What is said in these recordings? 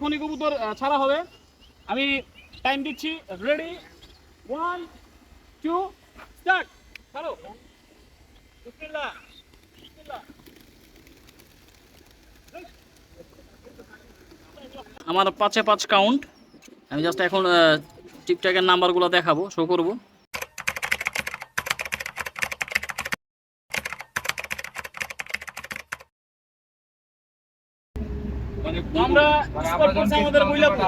এখনই কবুতর ছাড়া হবে। আমি টাইম দিচ্ছি। রেডি ওয়ান টু স্টার্ট বিসমিল্লাহ। আমার পাঁচে পাঁচ কাউন্ট আমি জাস্ট এখন টিকটকের নাম্বারগুলো দেখাবো শো করব। আমরা স্পট করছি আমাদের মহিলাপুর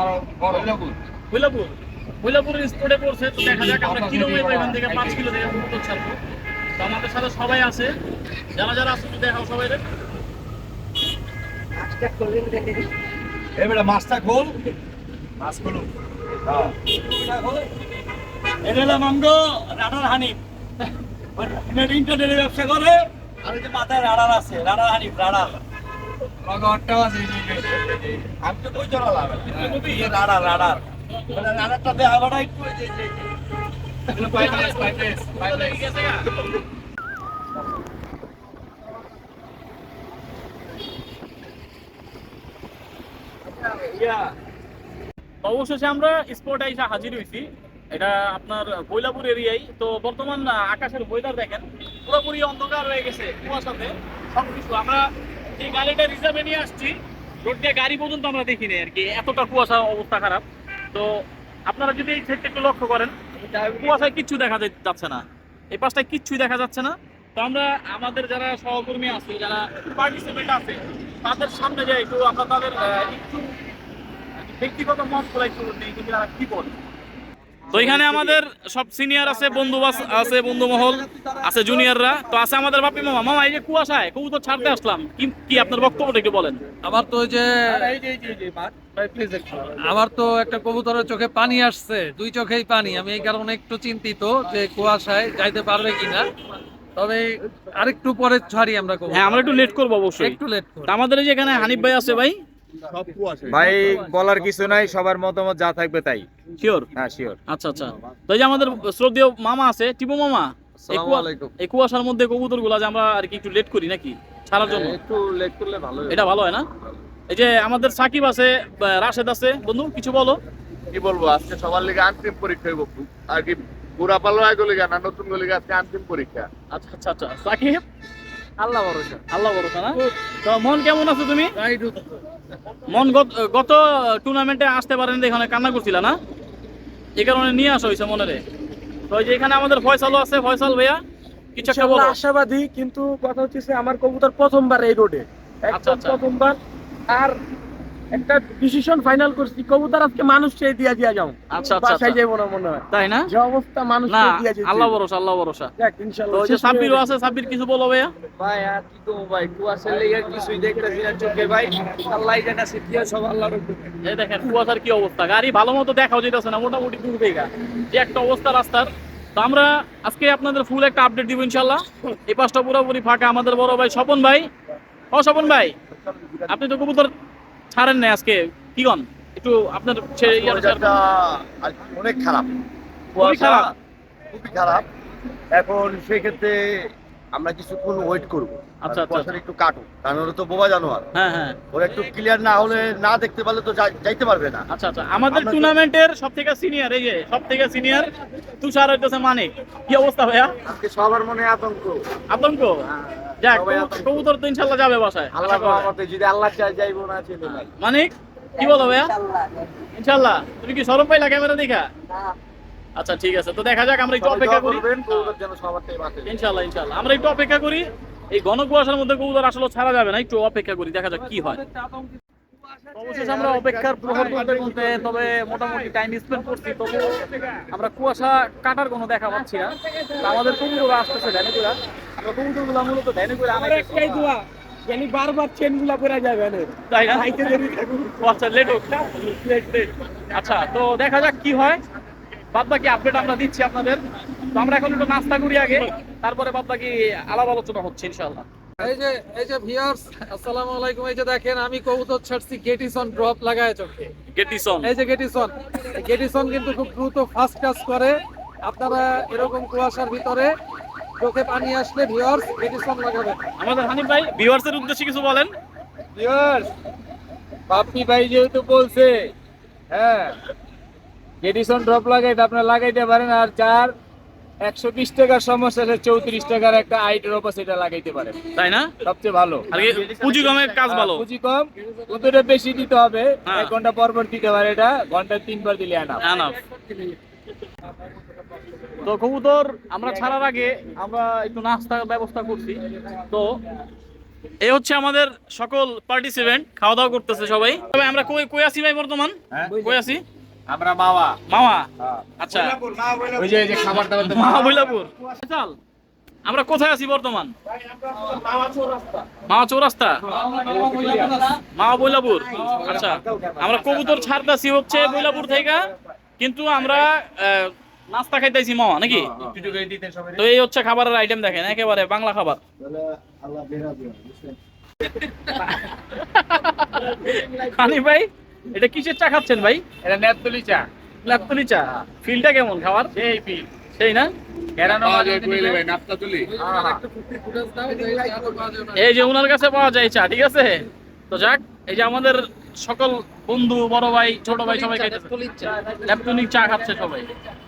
মহিলাপুর মহিলাপুরের স্পটে পড়ছে তো দেখা যাক আমরা কিলোমিটার এখান থেকে পাঁচ কিলো থেকে কবুতর ছাড়বো। তো আমাদের সাথে সবাই আছে। যারা যারা আছে দেখাও সবাই এবারে মাছটা খোল। মাছ খুলুন এটা হলো মামগো রানার হানিফ। ইন্টারনেটে ব্যবসা করে আর যে মাথায় রাডার আছে রাডার হানিফ রাডার। ঘরটা আছে এই এই এই এই এই এই এই। অবশেষে আমরা স্পটে এসে হাজির হয়েছি। এটা আপনার বৈলাপুর এরিয়াই তো বর্তমান আকাশের ওয়েদার দেখেন। পুরোপুরি অন্ধকার হয়ে গেছে কুয়াশাতে। সবকিছু। আমরা যে গাড়িটা রিজার্ভে নিয়ে আসছি রোড দিয়ে গাড়ি পর্যন্ত আমরা দেখিনি আর কি। এতটা কুয়াশা অবস্থা খারাপ। তো আপনারা যদি এই সাইডটা একটু লক্ষ্য করেন, কুয়াশায় কিচ্ছু দেখা যাচ্ছে না। এই পাশটায় কিচ্ছুই দেখা যাচ্ছে না। তো আমরা আমাদের যারা সহকর্মী আছে, যারা পার্টিসিপেন্ট আছে, তাদের সামনে যাই একটু আমরা তাদের একটু ব্যক্তিগত মতগুলো একটু নেই যে তারা কি বলে তো এখানে আমাদের সব সিনিয়র আছে বন্ধু আছে বন্ধু মহল আছে জুনিয়ররা তো আছে আমাদের বাপি মামা। মামা এই যে কুয়াশায় কবুতর ছাড়তে আসলাম কি কি আপনার বক্তব্যটা একটু বলেন? আমার তো ওই যে। আমার তো একটা কবুতরের চোখে পানি আসছে দুই চোখেই পানি। আমি এই কারণে একটু চিন্তিত যে কুয়াশায় যাইতে পারবে কিনা। তবে আরেকটু পরে ছাড়ি আমরা কবুতর। হ্যাঁ আমরা একটু লেট করব অবশ্যই। একটু লেট তো আমাদের এই যে এখানে হানিফ ভাই আছে ভাই। ভাই বলার কিছু নাই সবার মতামত যা থাকবে তাই। শিওর হ্যাঁ শিওর আচ্ছা আচ্ছা। তো এই যে আমাদের শ্রদ্ধেয় মামা আছে টিপু মামা এই কুয়াশার মধ্যে কবুতরগুলা যে আমরা আর কি একটু লেট করি নাকি ছাড়ার জন্য? একটু লেট করলে ভালো এটা ভালো হয় না? এই যে আমাদের সাকিব আছে রাশেদ আছে বন্ধু কিছু বলো। কি বলব আজকে সবার লিগে অন্তিম পরীক্ষা হইব। আর কি বুড়া পালো আগে লিগা না নতুন লিগা আজকে অন্তিম পরীক্ষা। আচ্ছা আচ্ছা আচ্ছা। সাকিব? আল্লাহ ভরসা। আল্লাহ ভরসা না? তো মন কেমন আছো তুমি? মন গত- টুর্নামেন্টে আসতে পারেন এখানে কান্না করছিল না? এই কারণে নিয়ে আসা হয়েছে মনে রে তো যে এখানে আমাদের ফয়সালও আছে। ফয়সাল ভাইয়া কিছু একটা বলো। আশাবাদী কিন্তু কথা হচ্ছে আমার কবুতর প্রথমবার এই রোডে আচ্ছা, একদম আচ্ছা। প্রথমবার। আর একটা ডিসিশন ফাইনাল করছি কবুতর আজকে মানুষ চেয়ে দিয়া দিয়া যাও। আচ্ছা, আচ্ছা, বাসায় আচ্ছা। যাব না মনে হয়। তাই না? যে অবস্থা মানুষ চেয়ে দিয়া যেতে। আল্লাহ ভরসা আল্লাহ ভরসা। দেখ ইনশাআল্লাহ। ওই যে সাব্বিরও আছে সাব্বির কিছু বলো ভাইয়া? ভাই, আর কি করব ভাই? কুয়াশার লেগে আর কিছুই দেখতেছি না চোখে ভাই। আল্লাহই জানে, সিদ্ধিয়া সব আল্লাহর উপরে। এই দেখেন কুয়াশার কি অবস্থা। গাড়ি ভালো মতো দেখাও যেতেছে না মোটামুটি দূর থেকে। যে একটা অবস্থা রাস্তার। তো আমরা আজকে আপনাদের ফুল একটা আপডেট দিব ইনশাল্লাহ এই পাশটা পুরোপুরি ফাঁকা আমাদের বড় ভাই স্বপন ভাই। ও স্বপন ভাই। আপনি তো কবুতর ছাড়েন না আজকে? কি একটু আপনার অনেক খারাপ। খুবই খারাপ। খুবই খারাপ। এখন সেক্ষেত্রে আমরা কিছুক্ষণ ওয়েট করব। আচ্ছা, আচ্ছা, একটু কাটুক কারণ ওরা তো বোবা জানোয়ার। হ্যাঁ হ্যাঁ। ওরা একটু ক্লিয়ার না হলে না দেখতে পারলে তো যাইতে পারবে না। আচ্ছা আচ্ছা। আমাদের টুর্নামেন্টের সব থেকে সিনিয়র এই যে সব থেকে সিনিয়র তুষার হইতেছে মানিক। কি অবস্থা ভাইয়া? আজকে সবার মনে আতঙ্ক। আতঙ্ক? যাক সবাই কবু- আতঙ্ক। কবুতর তো ইনশাল্লাহ যাবে বাসায় আল্লাহ আশা করা যায়। রহমতে যদি আল্লাহ চাই যাইবো না ছিল মানিক কি বলো ভাইয়া? ইনশাল্লাহ। তুমি কি সরম পাইলা ক্যামেরা দেখা? আচ্ছা ঠিক আছে। তো দেখা যাক আমরা একটু অপেক্ষা করি। ইনশাল্লাহ ইনশাল্লাহ। আমরা একটু অপেক্ষা করি। এই ঘন কুয়াশার মধ্যে কবুতর আসলে ছাড়া যাবে না একটু অপেক্ষা করি দেখা যাক কি হয়। অবশেষে আমরা অপেক্ষার প্রহর করতে করতে তবে মোটামুটি টাইম স্পেন্ড করছি তবু আমরা কুয়াশা কাটার কোনো দেখা পাচ্ছি না। আমাদের কবুতর আসতেছে আমরা কবুতরগুলা মূলত আমার একটাই দোয়া জানি বারবার চেনগুলা পরে যাবে না তাই না? খাইতে দেরি আচ্ছা লেট হোক। লেট লেট আচ্ছা তো দেখা যাক কি হয়। বাদ বাকি আপডেট আমরা দিচ্ছি আপনাদের। তো আমরা এখন একটু নাস্তা করি আগে তারপরে বাদ বাকি আলাপ আলোচনা হচ্ছে ইনশাল্লাহ এই যে এই যে ভিউয়ার্স আসসালামু আলাইকুম। এই যে দেখেন আমি কবুতর ছাড়ছি গেটিসন ড্রপ লাগায় চোখে। গেটিসন এই যে গেটিসন গেটিসন কিন্তু খুব দ্রুত ফাস্ট কাজ করে। আপনারা এরকম কুয়াশার ভিতরে চোখে পানি আসলে ভিউয়ার্স গেটিসন লাগাবেন। আমাদের হানিফ ভাই ভিউয়ার্সের উদ্দেশ্যে কিছু বলেন। Viewers, পাপ্পি ভাই যেহেতু বলছে হ্যাঁ এডিসন ড্রপ লাগাইতে আপনার লাগাইতে পারেন। আর যার একশো বিশ টাকার সমস্যা আছে চৌত্রিশ টাকার একটা আই ড্রপ আছে এটা লাগাইতে পারেন তাই না? সবচেয়ে ভালো। পুঁজি কমে কাজ ভালো। পুঁজি কম বেশি দিতে হবে। হ্যাঁ। এক ঘণ্টা পর পর দিতে পারে এটা ঘন্টায় তিনবার দিলে আনা Enough. তো কবুতর আমরা ছাড়ার আগে আমরা একটু নাস্তার ব্যবস্থা করছি। তো এই হচ্ছে আমাদের সকল পার্টিসিপেন্ট খাওয়া দাওয়া করতেছে সবাই। তবে আমরা কই কই আছি ভাই বর্তমান? হ্যাঁ? কই আছি? আমরা মাওয়া। মামা আচ্ছা। ওই যে যে খাবার দাবার বৈলাপুর। চল। আমরা কোথায় আছি বর্তমান? মামা চৌরাস্তা। মামা বৈলাপুর। আচ্ছা আমরা কবুতর ছাড়তাছি হচ্ছে বৈলাপুর থেকে। কিন্তু আমরা আহ, নাস্তা খাইতেছি মামা নাকি? তো এই হচ্ছে খাবারের আইটেম দেখেন একেবারে বাংলা খাবার। হানি ভাই? এটা কিসের চা খাচ্ছেন ভাই? এটা নেতলি চা। নেতলি চা। ফিলটা কেমন খাবার সেই ফিল। সেই না? নাস্তা তুলি। এই যে ওনার কাছে পাওয়া যায় চা ঠিক আছে? তো যাক এই যে আমাদের সকল বন্ধু বড় ভাই ছোট ভাই সবাই খাইতেছে। ল্যাপটনিক চা। খাচ্ছে সবাই।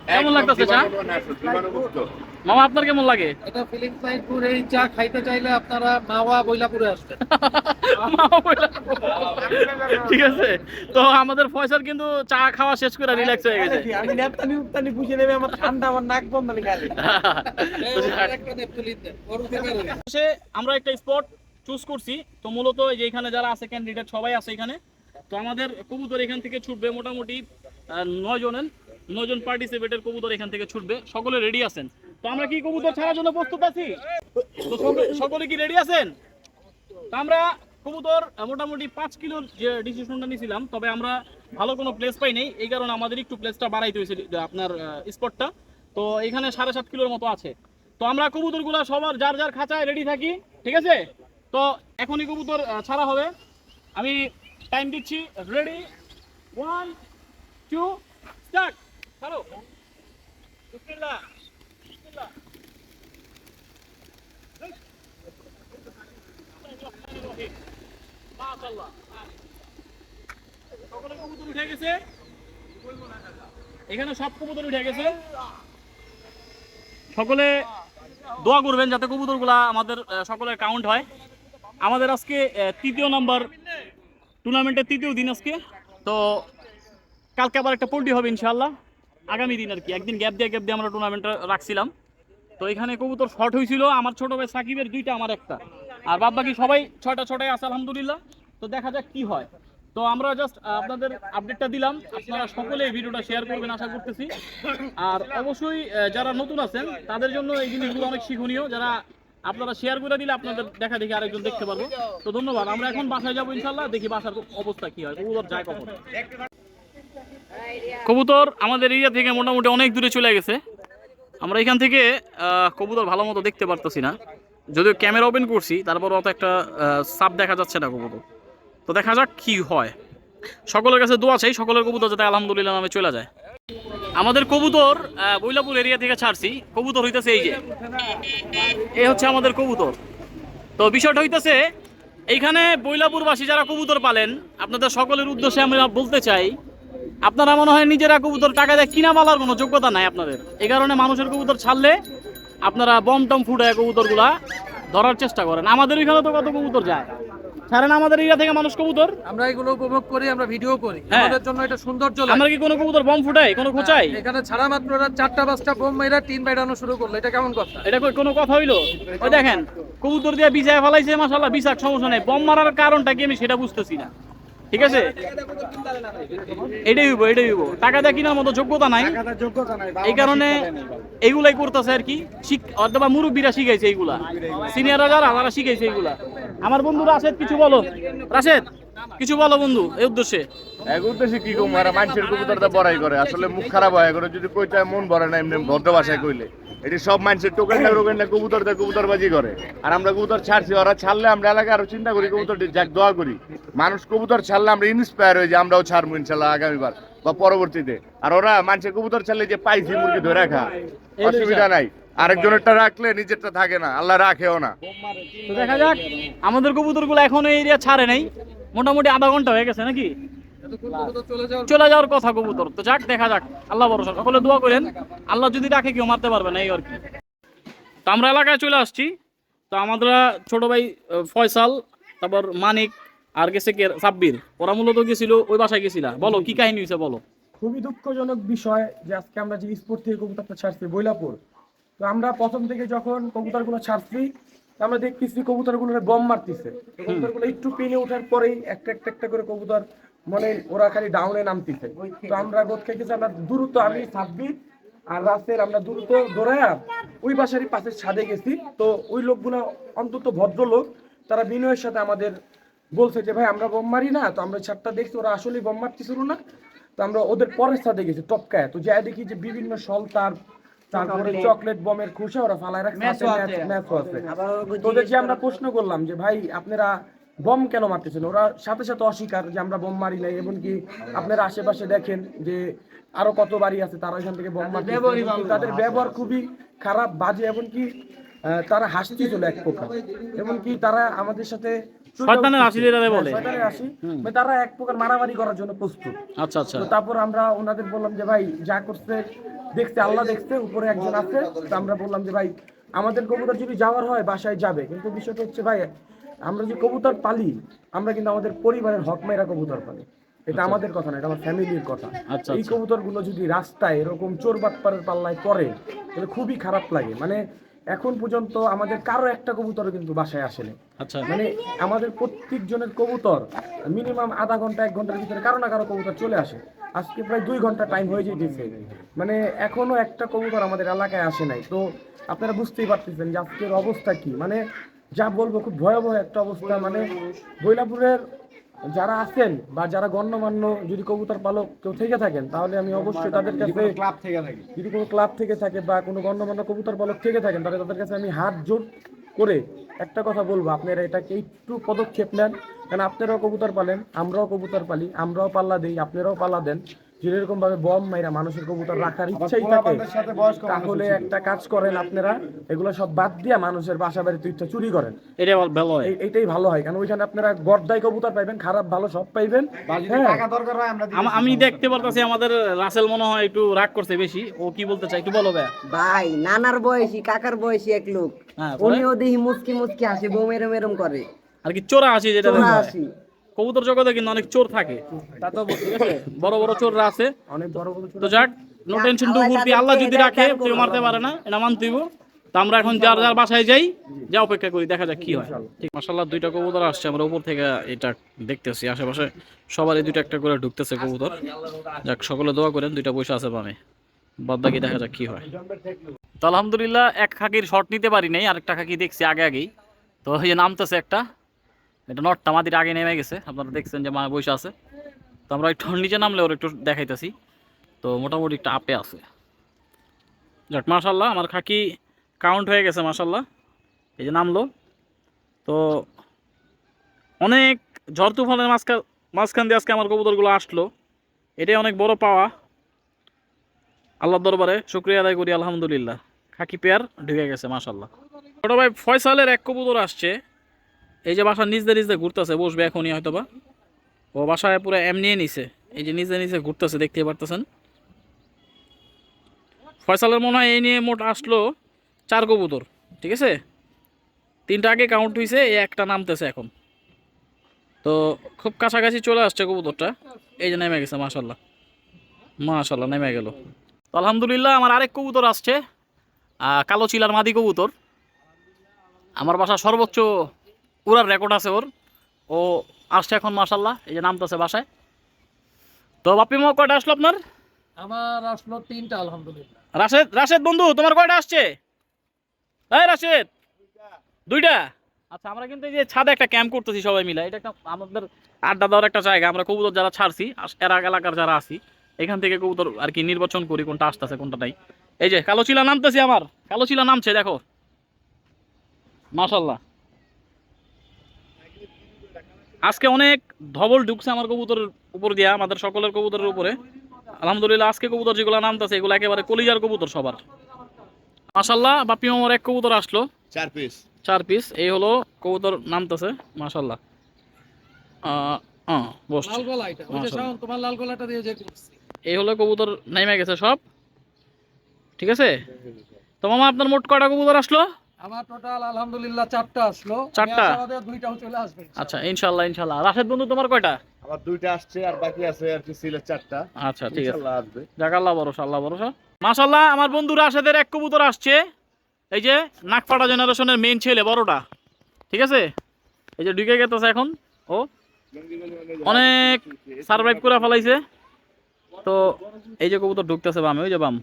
কেমন লাগতেছে চা? মামা আপনার কেমন লাগে? এটা ফিলিংস নাইটপুর এই চা খাইতে চাইলে আপনারা মাওয়া বইলাপুরে আসবেন। ঠিক আছে। তো আমাদের ফয়সাল কিন্তু চা খাওয়া শেষ করে রিল্যাক্স হয়ে গেছে। আমি নেপতানি উত্তানি বুঝে নেবে আমার ঠান্ডা আমার নাক বন্ধ ওর উপরে আমরা একটা স্পট চুজ করছি। তো মূলত এই যে এখানে যারা আছে ক্যান্ডিডেট সবাই আছে এখানে। তো আমাদের কবুতর এখান থেকে ছুটবে মোটামুটি নয় জনের, নয় জন পার্টিসিপেটের কবুতর এখান থেকে ছুটবে। সকলে রেডি আছেন? তো আমরা কি কবুতর ছাড়ার জন্য প্রস্তুত আছি? তো সকলে- কি রেডি আছেন? আমরা কবুতর মোটামুটি পাঁচ কিলোর যে ডিসিশনটা নিয়েছিলাম তবে আমরা ভালো কোনো প্লেস পাই নাই এই কারণে আমাদের একটু প্লেসটা বাড়াইতে হয়েছে আপনার স্পটটা তো এখানে সাড়ে সাত কিলোর মতো আছে। তো আমরা কবুতরগুলো সবার যার যার খাঁচায় রেডি থাকি, ঠিক আছে? তো এখনই কবুতর ছাড়া হবে। আমি টাইম দিচ্ছি রেডি ওয়ান টু স্টার্ট ছাড়ো বিসমিল্লাহ উঠে গেছে? এখানে সব কবুতর উঠে গেছে। সকলে দোয়া করবেন যাতে কবুতরগুলা আমাদের সকলের কাউন্ট হয়। আমাদের আজকে তৃতীয় নাম্বার টুর্নামেন্টের তৃতীয় দিন আজকে। তো কালকে আবার একটা পোল্ট্রি হবে ইনশাল্লাহ আগামী দিন আর কি, একদিন গ্যাপ দিয়ে গ্যাপ দিয়ে আমরা টুর্নামেন্টটা রাখছিলাম। তো এখানে কবুতর শর্ট হয়েছিল, আমার ছোট ভাই সাকিবের দুইটা, আমার একটা। আর বাদ বাকি সবাই ছয়টা ছটায় আছে, আলহামদুলিল্লাহ। তো দেখা যাক কি হয়। তো আমরা জাস্ট আপনাদের আপডেটটা দিলাম। আপনারা সকলে ভিডিওটা শেয়ার করবেন, আশা করতেছি। আর অবশ্যই যারা নতুন আছেন, তাদের জন্য এই জিনিসগুলো অনেক শিক্ষণীয়। যারা আপনারা শেয়ার করে দিলে আপনাদের দেখা দেখি আরেকজন দেখতে পারব। তো ধন্যবাদ, আমরা এখন বাসায় যাব ইনশাল্লাহ, দেখি বাসার অবস্থা কি হয়, কবুতর যায় কখন। কবুতর আমাদের এরিয়া থেকে মোটামুটি অনেক দূরে চলে গেছে। আমরা এখান থেকে কবুতর ভালো মতো দেখতে পারতেছি না। যদিও ক্যামেরা ওপেন করছি, তারপর অত একটা সাপ দেখা যাচ্ছে না কবুতর। তো দেখা যাক কি হয়। সকলের কাছে দোয়া চাই, সকলের কবুতর যাতে আলহামদুলিল্লাহ নামে চলে যায়। আমাদের কবুতর বৈলাপুর এরিয়া থেকে ছাড়ছি। কবুতর হইতেছে এই যে। এই হচ্ছে আমাদের কবুতর। তো বিষয়টা হইতেছে, এইখানে বৈলাপুরবাসী যারা কবুতর পালেন, আপনাদের সকলের উদ্দেশ্যে আমরা বলতে চাই, আপনারা মনে হয় নিজেরা কবুতর টাকা দিয়ে কিনা পালার কোনো যোগ্যতা নাই আপনাদের। এই কারণে মানুষের কবুতর ছাড়লে আপনারা বম টম ফুটায় কবুতরগুলা ধরার চেষ্টা করেন। আমাদের ওইখানে তো কত কবুতর যায়? ছাড়েন আমাদের এরিয়া থেকে মানুষ কবুতর? আমরা এগুলো উপভোগ করি আমরা ভিডিও করি। হ্যাঁ। আমাদের জন্য এটা সৌন্দর্য আমরা কি কোনো কবুতর বম ফুটাই? কোনো খোঁচাই? এখানে ছাড়া মাত্র চারটা পাঁচটা বোম মেয়েরা টিন বাইরানো শুরু করল। এটা কেমন কথা? এটা কোনো কথা হইল? ওই দেখেন কবুতর দিয়ে বিছায় ফেলাইছে মাসাল্লাহ বিছাক সমস্যা নেই। বোম মারার কারণটা কি আমি সেটা বুঝতেছি না। ঠিক আছে? এটাই হইব এটাই হইব। টাকা দিয়ে কেনার মতো যোগ্যতা নাই। এই কারণে এইগুলাই করতেছে আর কি। অথবা মুরব্বীরা শিখাইছে এইগুলা। সিনিয়ররা যারা তারা শিখাইছে এইগুলা। আমার বন্ধু রাশেদ কিছু বলো। রাশেদ? কিছু বলো বন্ধু এই উদ্দেশ্যে। এক উদ্দেশ্যে কি কম মানুষের কবুতরটা বড়াই করে। আসলে মুখ খারাপ হয় করে যদি কইতে মন ভরে না এমনি ভদ্র ভাষায় কইলে। এটি সব মানুষের কবুতর দেয় কবুতরবাজি করে। আর আমরা কবুতর ছাড়ছি ওরা ছাড়লে আমরা এলাকায় আরও চিন্তা করি কবুতর যাক দোয়া করি। মানুষ কবুতর ছাড়লে আমরা ইন্সপায়ার হয়ে যে আমরাও ছাড়বো ইনশাল্লাহ আগামীবার বা পরবর্তীতে। আর ওরা মানুষের কবুতর ছাড়লে যে পাইছি মুরগি ধরে রাখা অসুবিধা নাই। আরেকজনেরটা রাখলে নিজেরটা থাকে না আল্লাহ রাখেও না। তো দেখা যাক আমাদের কবুতরগুলো এখনও এরিয়া ছাড়ে নাই। মোটামুটি আধা ঘণ্টা হয়ে গেছে নাকি? চলে যাওয়ার কথা কবুতর। তো যাক, দেখা যাক। আল্লাহ ভরসা। সকলে দোয়া করেন, আল্লাহ যদি রাখে কেউ মারতে পারবে না, এই আর কি। তো আমরা এলাকায় চলে আসছি। তো আমাদের ছোট ভাই ফয়সাল, তারপর মানিক, আর গেছে কে? সাব্বির। ওরা মূলত গেছিল, ওই বাসায় গেছিলা। বলো, কি কাহিনী হয়েছে, বলো। খুবই দুঃখজনক বিষয় যে আজকে আমরা যে স্পোর্ট থেকে কবুতরটা ছাড়ছি, বৈলাপুর। তো আমরা প্রথম থেকে যখন কবুতরগুলো ছাড়ছি আমরা দেখতেছি কবুতরগুলো বম মারতেছে। কবুতরগুলো একটু পেনে ওঠার পরেই একটা একটা একটা করে কবুতর মানে ওরা খালি ডাউনে নামতেছে। তো আমরা বোধ খাইতেছি আমরা দ্রুত আমি সাব্বির আর রাসের আমরা দ্রুত দৌড়ায়া ওই বাসারই পাশের ছাদে গেছি। তো ওই লোকগুলো অন্তত ভদ্রলোক তারা বিনয়ের সাথে আমাদের বলছে যে ভাই আমরা বোম মারি না তো আমরা ছাদটা দেখছি ওরা আসলেই বোম মারতেছিল না। তো আমরা ওদের পরের ছাদে গেছি টপকায়। তো যাই দেখি যে বিভিন্ন সলতার তারপরে চকলেট। বমের ওরা ফালায় রাখছে ম্যাচও আছে। আমরা প্রশ্ন করলাম যে ভাই আপনারা বম কেন মারতেছেন? ওরা সাথে সাথে অস্বীকার যে আমরা বম মারি নাই এমনকি আপনারা আশেপাশে দেখেন যে আরও কত বাড়ি আছে তারা এখান থেকে বম মারতেছে। তাদের ব্যবহার খুবই খারাপ বাজে এমনকি তারা হাসতেছিল এক প্রকার। এমনকি তারা আমাদের সাথে শয়তানের হাসি যেটাকে বলে। হ্যাঁ, হাসি। মানে তারা এক প্রকার মারামারি করার জন্য প্রস্তুত। আচ্ছা আচ্ছা। তারপর আমরা ওনাদের বললাম যে ভাই যা করছে দেখতে আল্লাহ দেখতে উপরে একজন আছে। তো আমরা বললাম যে ভাই আমাদের কবুতর যদি যাওয়ার হয় বাসায় যাবে। কিন্তু বিষয়টা হচ্ছে ভাই আমরা যে কবুতর পালি আমরা কিন্তু আমাদের পরিবারের হক মেরা কবুতর পালি। এটা আমাদের কথা না এটা আমার ফ্যামিলির কথা। আচ্ছা, এই আচ্ছা। কবুতরগুলো যদি রাস্তায় এরকম চোর বাটপারের পাল্লায় পড়ে তাহলে খুবই খারাপ লাগে। মানে এখন পর্যন্ত আমাদের কারও একটা কবুতরও কিন্তু বাসায় আসেনি আচ্ছা। মানে আমাদের প্রত্যেক জনের কবুতর মিনিমাম আধা ঘণ্টা এক ঘণ্টার ভিতরে কারও না কারও কবুতর চলে আসে। আজকে প্রায় দুই ঘণ্টা টাইম হয়ে যেতেছে। মানে এখনও একটা কবুতর আমাদের এলাকায় আসে নাই। তো আপনারা বুঝতেই পারতেছেন যে আজকের অবস্থা কি। মানে যা বলব খুব ভয়াবহ একটা অবস্থা। মানে বৈলাপুরের যারা আছেন বা যারা গণ্যমান্য যদি কবুতর পালক কেউ থেকে থাকেন তাহলে আমি অবশ্যই তাদের কাছে ক্লাব থেকে থাকি। যদি কোনো ক্লাব থেকে থাকে বা কোনো গণ্যমান্য কবুতর পালক থেকে থাকেন তাহলে তাদের কাছে আমি হাত জোর করে একটা কথা বলব। আপনারা এটাকে একটু পদক্ষেপ নেন। কারণ আপনারাও কবুতর পালেন আমরাও কবুতর পালি আমরাও পাল্লা দিই আপনারাও পাল্লা দেন। যদি এরকম ভাবে বম মাইরা মানুষের কবুতর রাখার ইচ্ছাই থাকে তাহলে একটা কাজ করেন আপনারা এগুলো সব বাদ দিয়া মানুষের বাসা বাড়িতে ইচ্ছা চুরি করেন। এটা ভালো হয়। এইটাই ভালো হয় কারণ ওইখানে আপনারা গর্দাই কবুতর পাইবেন খারাপ ভালো সব পাইবেন হ্যাঁ। টাকা দরকার হয় আমরা আম- আমি দেখতে পারতাছি আমাদের রাসেল মনে হয় একটু রাগ করছে বেশি ও কি বলতে চাই একটু বলো ভাই নানার বয়সী কাকার বয়সী এক লোক। হ্যাঁ? উনিও দেখি মুসকি মুসকি হাসি বউ মেরম এরম করে। আর কি চোরা আসি যেটা। হাসি। কবুতর জগতে কিন্তু অনেক চোর থাকে। তো ঠিক আছে বড় বড় চোররা আছে। অনেক বড় বড় তো যাক নো টেনশন টু আল্লাহ যদি রাখে কেউ মারতে পারে না এটা মানতে হইব। তো আমরা এখন যার যার বাসায় যাই যা অপেক্ষা করি দেখা যাক কি হয়। ঠিক মাসাল্লাহ দুইটা কবুতর আসছে আমরা উপর থেকে এটা দেখতেছি। আশেপাশে সবারই দুইটা একটা করে ঢুকতেছে কবুতর। যাক সকলে দোয়া করেন দুইটা পয়সা আছে বামে। বাদ বাকি দেখা যাক কি হয়। তো আলহামদুলিল্লাহ এক খাকির শট নিতে পারি নাই আরেকটা খাকি দেখছি আগে আগেই। তো এই যে নামতেছে একটা। এটা নটটা মাটির আগে নেমে গেছে। আপনারা দেখছেন যে মা বসে আছে। তো আমরা একটু নিচে নামলে ওর একটু দেখাইতেছি। তো মোটামুটি একটা আপে আছে। যাক মাশাল্লাহ আমার খাকি কাউন্ট হয়ে গেছে মাশাল্লাহ এই যে নামলো। তো অনেক ঝড় তুফানের মাঝখান মাঝখান দিয়ে আজকে আমার কবুতরগুলো আসলো। এটাই অনেক বড় পাওয়া। আল্লাহর দরবারে শুক্রিয়া আদায় করি, আলহামদুলিল্লাহ। খাকি পেয়ার ঢুকে গেছে মাশাল্লাহ ছোট ভাই ফয়সালের এক কবুতর আসছে। এই যে বাসা নিজে নিজে ঘুরতেছে, বসবে এখনই হয়তো বা ও বাসায় পুরো এমনিয়ে নিছে, এই যে নিজে নিজে ঘুরতেছে, দেখতে পারতেছেন। ফয়সালের মনে হয় এই নিয়ে মোট আসলো চার কবুতর, ঠিক আছে? তিনটা আগে কাউন্ট হয়েছে এই একটা নামতেছে এখন। তো খুব কাছাকাছি চলে আসছে কবুতরটা, এই যে নেমে গেছে মাশাল্লাহ মাশাল্লাহ নেমে গেল। তো আলহামদুলিল্লাহ আমার আরেক কবুতর আসছে কালো চিলার মাদি কবুতর। আমার বাসা সর্বোচ্চ উড়ার রেকর্ড আছে ওর। ও আসছে এখন মাশাল্লাহ এই যে নামতেছে বাসায়। তো বাপি মো কয়টা আসলো আপনার? আমার আসলো তিনটা আলহামদুলিল্লাহ। রাশেদ রাশেদ বন্ধু তোমার কয়টা আসছে? এই রাশেদ দুইটা? আচ্ছা আমরা কিন্তু এই যে ছাদে একটা ক্যাম্প করতেছি সবাই মিলে। এটা একটা আমাদের আড্ডা দেওয়ার একটা জায়গা। আমরা কবুতর যারা ছাড়ছি এরা এলাকার যারা আছি এখান থেকে কবুতর আর কি নির্বাচন করি কোনটা আসতেছে কোনটা নাই। এই যে কালো চিলা নামতেছি আমার। কালো চিলা নামছে দেখো। মাশাল্লাহ আজকে অনেক ধবল ঢুকছে আমার কবুতরের উপর দিয়া আমাদের সকলের কবুতরের উপরে। আলহামদুলিল্লাহ আজকে কবুতর যেগুলো নামতেছে এগুলো একেবারে কলিজার কবুতর সবার। মাশাল্লাহ বাপি মামার এক কবুতর আসলো। চার পিস চার পিস এই হলো কবুতর নামতেছে করছি। এই হলো কবুতর নেমে গেছে সব। ঠিক আছে? তো মামা আপনার মোট কয়টা কবুতর আসলো? আমার টোটাল আলহামদুলিল্লাহ চারটা আসলো। চারটা? দুইটাও চলে আসবে। আচ্ছা ইনশাল্লাহ ইনশাল্লাহ রাশেদ বন্ধু তোমার কয়টা? আমার দুইটা আসছে আর বাকি আছে আর কি সিলের চারটা। আচ্ছা ঠিক আছে। আসবে। যাক আল্লাহ ভরসা আল্লাহ ভরসা। আমার বন্ধু রাশেদের এক কবুতর আসছে। এই যে নাকপাড়া জেনারেশনের মেন ছেলে বড়টা। ঠিক আছে? এই যে ঢুকে গেতেছে এখন। ও অনেক সার্ভাইভ করে ফেলাইছে। তো এই যে কবুতর ঢুকতেছে বাম ওই যে বাম।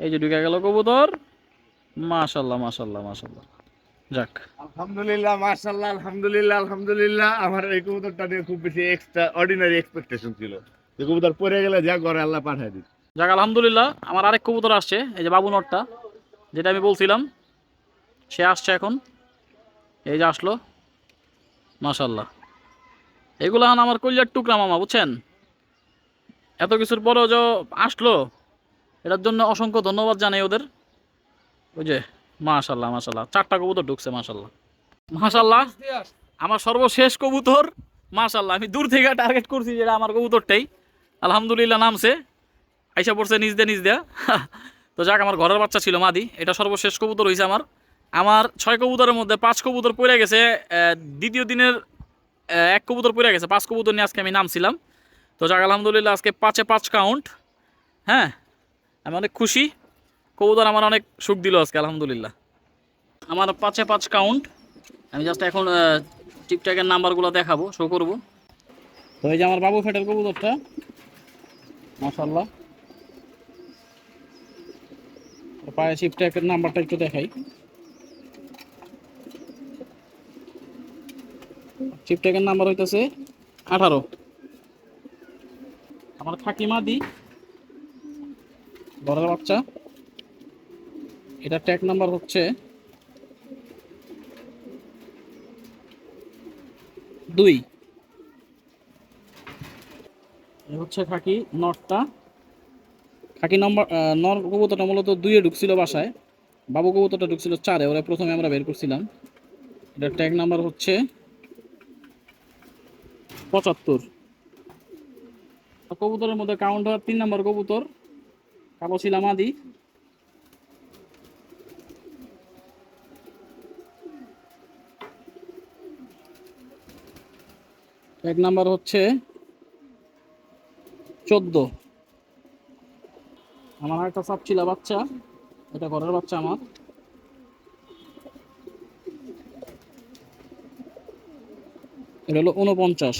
এই যে ঢুকে গেল কবুতর। মাশাল্লাহ মাশাল্লাহ মাশাল্লাহ। যাক। আলহামদুলিল্লাহ মাশাআল্লাহ আলহামদুলিল্লাহ আলহামদুলিল্লাহ। আমার এই কবুতরটা নিয়ে খুব বেশি এক্সট্রা অর্ডিনারি এক্সপেকটেশন ছিল। যে কবুতর পড়ে গেলে যা করে আল্লাহ পাঠায় দিই যাক আলহামদুলিল্লাহ আমার আরেক কবুতর আসছে এই যে বাবু নটটা যেটা আমি বলছিলাম সে আসছে এখন। এই যে আসলো। মাশাল্লাহ। এগুলো আমার কলিজার টুকরা মামা বুঝছেন? এত কিছুর পরেও যে আসলো এটার জন্য অসংখ্য ধন্যবাদ জানাই ওদের। ওই যে, মাশাল্লাহ মাশাল্লাহ। চারটা কবুতর ঢুকছে, মাশাল্লাহ। মাশাল্লাহ। আমার সর্বশেষ কবুতর, মাশাল্লাহ। আমি দূর থেকে টার্গেট করছি যেটা আমার কবুতরটাই। আলহামদুলিল্লাহ, নামছে। আইসা পড়ছে নিজ দিয়ে নিজ দেয়া। তো যাক, আমার ঘরের বাচ্চা ছিল মাদি। এটা সর্বশেষ কবুতর হয়েছে আমার। আমার ছয় কবুতরের মধ্যে পাঁচ কবুতর পড়ে গেছে দ্বিতীয় দিনের এক কবুতর পড়ে গেছে। পাঁচ কবুতর নিয়ে আজকে আমি নামছিলাম। তো যাক, আলহামদুলিল্লাহ, আজকে পাঁচে পাঁচ কাউন্ট হ্যাঁ আমি অনেক খুশি। কবুতর আমার অনেক সুখ দিল আজকে, আলহামদুলিল্লাহ। আমার পাঁচে পাঁচ কাউন্ট আমি জাস্ট এখন টিকটকের নাম্বারগুলো দেখাবো শো করব। তো এই যে আমার বাবু ফেটের কবুতরটা মাশাল্লাহ পায়ে শিফটের নাম্বারটা একটু দেখাই। শিফটেকের নাম্বার হইতেছে আঠারো। আমার থাকিমা দি বড় বাচ্চা। এটা ট্যাগ নাম্বার হচ্ছে দুই। হচ্ছে খাকি নটটা। খাকি নম্বর নর কবুতরটা মূলত দুইয়ে ঢুকছিল বাসায়। বাবু কবুতরটা ঢুকছিল চারে, ওরা প্রথমে আমরা বের করছিলাম। এটা ট্যাগ নাম্বার হচ্ছে পঁচাত্তর। কবুতরের মধ্যে কাউন্ট হওয়ার তিন নম্বর কবুতর, কালো ছিলাম এক নাম্বার হচ্ছে চোদ্দ। আমার একটা সাপচিলা বাচ্চা। এটা ঘরের বাচ্চা আমার। এটা হলো উনপঞ্চাশ